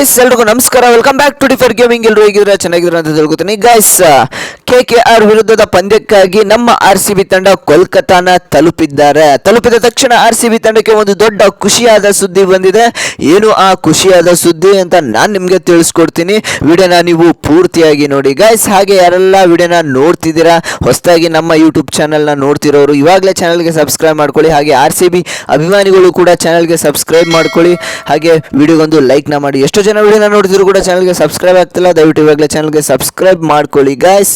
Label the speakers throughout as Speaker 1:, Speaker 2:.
Speaker 1: Guys ಎಲ್ರಿಗೂ ನಮಸ್ಕಾರ. Welcome back to Differ Gaming ಎಲ್ಲರೂ ಹೇಗಿದ್ರೆ ಚೆನ್ನಾಗಿದ್ರು ಅಂತ ತಿಳ್ಕೊತೀನಿ. ಗೈಸ್ ಕೆ ಕೆ ಆರ್ ವಿರುದ್ಧದ ಪಂದ್ಯಕ್ಕಾಗಿ ನಮ್ಮ ಆರ್ ಸಿ ಬಿ ತಂಡ ಕೋಲ್ಕತಾನ ತಲುಪಿದ್ದಾರೆ. ತಲುಪಿದ ತಕ್ಷಣ ಆರ್ ಸಿ ಬಿ ತಂಡಕ್ಕೆ ಒಂದು ದೊಡ್ಡ ಖುಷಿಯಾದ ಸುದ್ದಿ ಬಂದಿದೆ. ಏನು ಆ ಖುಷಿಯಾದ ಸುದ್ದಿ ಅಂತ ನಾನು ನಿಮಗೆ ತಿಳಿಸ್ಕೊಡ್ತೀನಿ. ವಿಡಿಯೋನ ನೀವು ಪೂರ್ತಿಯಾಗಿ ನೋಡಿ. ಗೈಸ್ ಹಾಗೆ ಯಾರೆಲ್ಲ ವಿಡಿಯೋನ ನೋಡ್ತಿದ್ದೀರಾ, ಹೊಸದಾಗಿ ನಮ್ಮ ಯೂಟ್ಯೂಬ್ ಚಾನಲ್ನ ನೋಡ್ತಿರೋರು, ಇವಾಗಲೇ ಚಾನಲ್ಗೆ ಸಬ್ಸ್ಕ್ರೈಬ್ ಮಾಡ್ಕೊಳ್ಳಿ. ಹಾಗೆ ಆರ್ ಸಿ ಬಿ ಅಭಿಮಾನಿಗಳು ಕೂಡ ಚಾನಲ್ಗೆ ಸಬ್ಸ್ಕ್ರೈಬ್ ಮಾಡ್ಕೊಳ್ಳಿ. ಹಾಗೆ ವಿಡಿಯೋಗೊಂದು ಲೈಕ್ನ ಮಾಡಿ. ಎಷ್ಟೋ ವಿಡಿಯೋನ ನೋಡಿದ್ರು ಕೂಡ ಚಾನಲ್ಗೆ ಸಬ್ಸ್ಕ್ರೈಬ್ ಆಗ್ತಿಲ್ಲ ದಯವಿಟ್ಟು ಇವಾಗಲೇ ಚಾನಲ್ಗೆ ಸಬ್ಸ್ಕ್ರೈಬ್ ಮಾಡ್ಕೊಳ್ಳಿ guys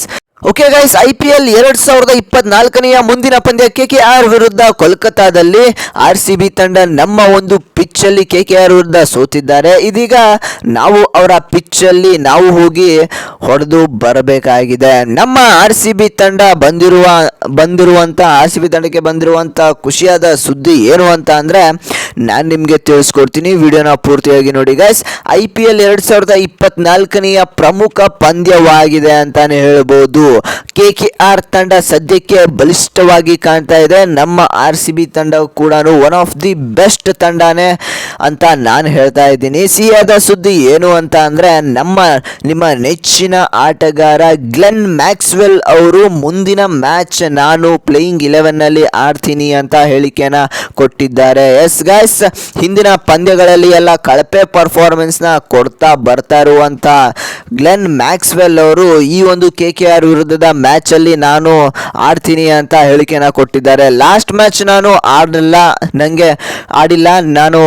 Speaker 1: okay guys I P L ಎರಡ್ ಸಾವಿರದ ಇಪ್ಪತ್ನಾಲ್ಕನೆಯ ಮುಂದಿನ ಪಂದ್ಯ ಕೆ ಕೆ ಆರ್ ವಿರುದ್ಧ ಕೋಲ್ಕತ್ತಾದಲ್ಲಿ ಆರ್ ಸಿ ಬಿ ತಂಡ ನಮ್ಮ ಒಂದು ಪಿಚ್ ಅಲ್ಲಿ ಕೆ ಕೆ ಆರ್ ವಿರುದ್ಧ ಸೋತಿದ್ದಾರೆ. ಇದೀಗ ನಾವು ಅವರ ಪಿಚ್ ಅಲ್ಲಿ ನಾವು ಹೋಗಿ ಹೊಡೆದು ಬರಬೇಕಾಗಿದೆ. ನಮ್ಮ ಆರ್ ಸಿ ಬಿ ತಂಡ ಬಂದಿರುವ ಬಂದಿರುವಂಥ ಆರ್ ಸಿ ಬಿ ತಂಡಕ್ಕೆ ಬಂದಿರುವಂಥ ಖುಷಿಯಾದ ಸುದ್ದಿ ಏನು ಅಂತ ಅಂದರೆ ನಾನು ನಿಮಗೆ ತಿಳಿಸ್ಕೊಡ್ತೀನಿ. ವಿಡಿಯೋನ ಪೂರ್ತಿಯಾಗಿ ನೋಡಿ ಗೈಸ್ ಐ ಪಿ ಎಲ್ ಎರಡು ಸಾವಿರದ ಇಪ್ಪತ್ನಾಲ್ಕನೆಯ ಪ್ರಮುಖ ಪಂದ್ಯವಾಗಿದೆ ಅಂತಾನೆ ಹೇಳ್ಬೋದು. ಕೆ ಕೆ ಆರ್ ತಂಡ ಸದ್ಯಕ್ಕೆ ಬಲಿಷ್ಠವಾಗಿ ಕಾಣ್ತಾ ಇದೆ. ನಮ್ಮ ಆರ್ ಸಿ ಬಿ ತಂಡ ಕೂಡ ಒನ್ ಆಫ್ ದಿ ಬೆಸ್ಟ್ ತಂಡನೇ ಅಂತ ನಾನು ಹೇಳ್ತಾ ಇದ್ದೀನಿ. ಸಿಹಿಯಾದ ಸುದ್ದಿ ಏನು ಅಂತ ಅಂದರೆ, ನಮ್ಮ, ನಿಮ್ಮ ನೆಚ್ಚಿನ ಆಟಗಾರ ಗ್ಲೆನ್ ಮ್ಯಾಕ್ಸ್ವೆಲ್ ಅವರು ಮುಂದಿನ ಮ್ಯಾಚ್ ನಾನು ಪ್ಲೇಯಿಂಗ್ ಇಲೆವೆನ್ನಲ್ಲಿ ಆಡ್ತೀನಿ ಅಂತ ಹೇಳಿಕೆನ ಕೊಟ್ಟಿದ್ದಾರೆ. ಎಸ್ ಗೈಸ್ ಹಿಂದಿನ ಪಂದ್ಯಗಳಲ್ಲಿ ಎಲ್ಲ ಕಳಪೆ ಪರ್ಫಾರ್ಮೆನ್ಸ್ನ ಕೊಡ್ತಾ ಬರ್ತಾ ಇರುವಂಥ ಗ್ಲೆನ್ ಮ್ಯಾಕ್ಸ್ವೆಲ್ ಅವರು ಈ ಒಂದು ಕೆ ಕೆ ಆರ್ ವಿರುದ್ಧದ ಮ್ಯಾಚಲ್ಲಿ ನಾನು ಆಡ್ತೀನಿ ಅಂತ ಹೇಳಿಕೆನ ಕೊಟ್ಟಿದ್ದಾರೆ. ಲಾಸ್ಟ್ ಮ್ಯಾಚ್ ನಾನು ಆಡಲಿಲ್ಲ ನನಗೆ ಆಡಿಲ್ಲ, ನಾನು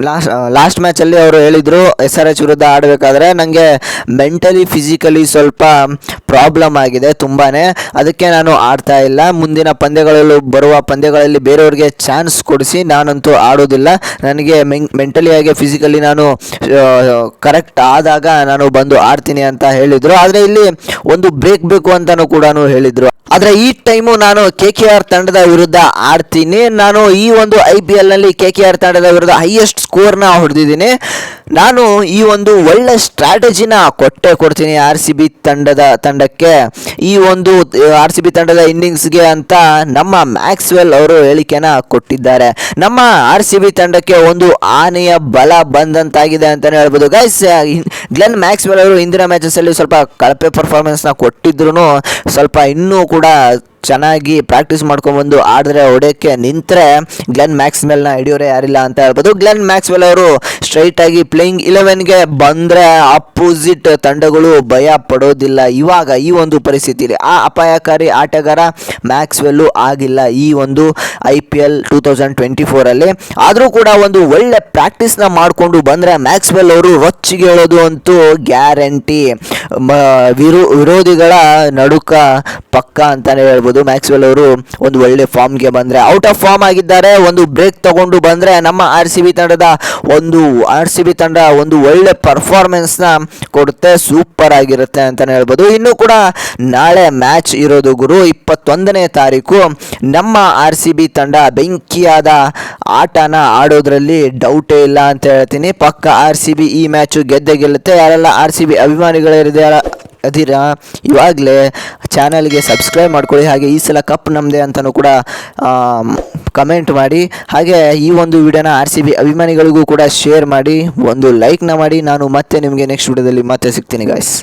Speaker 1: ಲಾಸ್ಟ್ ಲಾಸ್ಟ್ ಮ್ಯಾಚಲ್ಲಿ ಅವರು ಹೇಳಿದರು ಎಸ್ ಆರ್ ಎಚ್ ವಿರುದ್ಧ ಆಡಬೇಕಾದ್ರೆ ನನಗೆ ಮೆಂಟಲಿ ಫಿಸಿಕಲಿ ಸ್ವಲ್ಪ ಪ್ರಾಬ್ಲಮ್ ಆಗಿದೆ ತುಂಬಾ ಅದಕ್ಕೆ ನಾನು ಆಡ್ತಾ ಇಲ್ಲ. ಮುಂದಿನ ಪಂದ್ಯಗಳಲ್ಲೂ ಬರುವ ಪಂದ್ಯಗಳಲ್ಲಿ ಬೇರೆಯವ್ರಿಗೆ ಚಾನ್ಸ್ ಕೊಡಿಸಿ ನಾನಂತೂ ಆಡೋದಿಲ್ಲ. ನನಗೆ ಮೆಂಟಲಿ ಆಗಿ ಫಿಸಿಕಲಿ ನಾನು ಕರೆಕ್ಟ್ ಆದಾಗ ನಾನು ಬಂದು ಆಡ್ತೀನಿ ಅಂತ ಹೇಳಿದರು. ಆದರೆ ಇಲ್ಲಿ ಒಂದು ಬ್ರೇಕ್ ಬೇಕು ಅಂತಲೂ ಕೂಡ ಹೇಳಿದರು. ಆದರೆ ಈ ಟೈಮು ನಾನು ಕೆ ಕೆ ಆರ್ ತಂಡದ ವಿರುದ್ಧ ಆಡ್ತೀನಿ. ನಾನು ಈ ಒಂದು ಐ ಪಿ ಎಲ್ನಲ್ಲಿ ಕೆ ಕೆ ಆರ್ ತಂಡದ ವಿರುದ್ಧ ಹೈಯೆಸ್ಟ್ ಸ್ಕೋರ್ನ ಹೊಡೆದಿದ್ದೀನಿ. ನಾನು ಈ ಒಂದು ಒಳ್ಳೆ ಸ್ಟ್ರಾಟಜಿನ ಕೊಟ್ಟೆ ಕೊಡ್ತೀನಿ ಆರ್ ಸಿ ಬಿ ತಂಡದ ತಂಡಕ್ಕೆ ಈ ಒಂದು ಆರ್ ಸಿ ಬಿ ತಂಡದ ಇನ್ನಿಂಗ್ಸ್ಗೆ ಅಂತ ನಮ್ಮ ಮ್ಯಾಕ್ಸ್ವೆಲ್ ಅವರು ಹೇಳಿಕೆನ ಕೊಟ್ಟಿದ್ದಾರೆ. ನಮ್ಮ ಆರ್ ಸಿ ಬಿ ತಂಡಕ್ಕೆ ಒಂದು ಆನೆಯ ಬಲ ಬಂದಂತಾಗಿದೆ ಅಂತಲೇ ಹೇಳ್ಬೋದು. ಗೈಸ್ ಗ್ಲೆನ್ ಮ್ಯಾಕ್ಸ್ವೆಲ್ ಅವರು ಇಂದಿನ ಮ್ಯಾಚಸಲ್ಲಿ ಸ್ವಲ್ಪ ಕಳಪೆ ಪರ್ಫಾರ್ಮೆನ್ಸ್ನ ಕೊಟ್ಟಿದ್ರು ಸ್ವಲ್ಪ ಇನ್ನೂ ಕೂಡ ಚೆನ್ನಾಗಿ ಪ್ರಾಕ್ಟೀಸ್ ಮಾಡ್ಕೊಂಡ್ಬಂದು ಆಡಿದ್ರೆ, ಹೊಡೆಯೋಕ್ಕೆ ನಿಂತರೆ ಗ್ಲೆನ್ ಮ್ಯಾಕ್ಸ್ವೆಲ್ನ ಹಿಡಿಯೋರೆ ಯಾರಿಲ್ಲ ಅಂತ ಹೇಳ್ಬೋದು. ಗ್ಲೆನ್ ಮ್ಯಾಕ್ಸ್ವೆಲ್ ಅವರು ಸ್ಟ್ರೈಟಾಗಿ ಪ್ಲೇಯಿಂಗ್ ಇಲೆವೆನ್ಗೆ ಬಂದರೆ ಅಪೋಸಿಟ್ ತಂಡಗಳು ಭಯ ಪಡೋದಿಲ್ಲ. ಇವಾಗ ಈ ಒಂದು ಪರಿಸ್ಥಿತಿಯಲ್ಲಿ ಆ ಅಪಾಯಕಾರಿ ಆಟಗಾರ ಮ್ಯಾಕ್ಸ್ವೆಲ್ಲು ಆಗಿಲ್ಲ. ಈ ಒಂದು I P L two thousand twenty ಫೋರಲ್ಲಿ ಆದರೂ ಕೂಡ ಒಂದು ಒಳ್ಳೆ ಪ್ರಾಕ್ಟೀಸ್ನ ಮಾಡಿಕೊಂಡು ಬಂದರೆ ಮ್ಯಾಕ್ಸ್ವೆಲ್ ಅವರು ರೊಚ್ಚಿಗೆ ಹೇಳೋದು ಅಂತೂ ಗ್ಯಾರಂಟಿ ವಿರೋ, ವಿರೋಧಿಗಳ ನಡುಕ ಪಕ್ಕ ಅಂತಲೇ ಹೇಳ್ಬೋದು ಮ್ಯಾಕ್ಸ್ವೆಲ್ ಅವರು ಒಂದು ಒಳ್ಳೆ ಫಾರ್ಮ್ಗೆ ಬಂದರೆ ಔಟ್ ಆಫ್ ಫಾರ್ಮ್ ಆಗಿದ್ದಾರೆ. ಒಂದು ಬ್ರೇಕ್ ತಗೊಂಡು ಬಂದರೆ ನಮ್ಮ ಆರ್ ಸಿ ಬಿ ತಂಡದ ಒಂದು ಆರ್ ಸಿ ಬಿ ತಂಡ ಒಂದು ಒಳ್ಳೆ ಪರ್ಫಾರ್ಮೆನ್ಸ್ನ ಕೊಡುತ್ತೆ. ಸೂಪರ್ ಆಗಿರುತ್ತೆ ಅಂತಲೇ ಹೇಳ್ಬೋದು. ಇನ್ನೂ ಕೂಡ ನಾಳೆ ಮ್ಯಾಚ್ ಇರೋದು ಗುರು. ಇಪ್ಪತ್ತೊಂದನೇ ತಾರೀಕು ನಮ್ಮ ಆರ್ ಸಿ ಬಿ ತಂಡ ಬೆಂಕಿಯಾದ ಆಟನ ಆಡೋದ್ರಲ್ಲಿ ಡೌಟೇ ಇಲ್ಲ ಅಂತ ಹೇಳ್ತೀನಿ. ಪಕ್ಕ ಆರ್ ಸಿ ಬಿ ಈ ಮ್ಯಾಚು ಗೆದ್ದೆ ಗೆಲ್ಲುತ್ತೆ. ಯಾರೆಲ್ಲ ಆರ್ ಸಿ ಬಿ ಅಭಿಮಾನಿಗಳಿದ್ದಾರೆ ಅದೀರಾ ಇವಾಗಲೇ ಚಾನಲ್ಗೆ ಸಬ್ಸ್ಕ್ರೈಬ್ ಮಾಡ್ಕೊಳ್ಳಿ. ಹಾಗೆ ಈ ಸಲ ಕಪ್ ನಮ್ಮದೇ ಅಂತಲೂ ಕೂಡ ಕಮೆಂಟ್ ಮಾಡಿ. ಹಾಗೆ ಈ ಒಂದು ವಿಡಿಯೋನ ಆರ್ ಸಿ ಬಿ ಅಭಿಮಾನಿಗಳಿಗೂ ಕೂಡ ಶೇರ್ ಮಾಡಿ. ಒಂದು ಲೈಕ್ನ ಮಾಡಿ. ನಾನು ಮತ್ತೆ ನಿಮಗೆ ನೆಕ್ಸ್ಟ್ ವಿಡಿಯೋದಲ್ಲಿ ಮತ್ತೆ ಸಿಗ್ತೀನಿ ಗಾಯ್ಸ್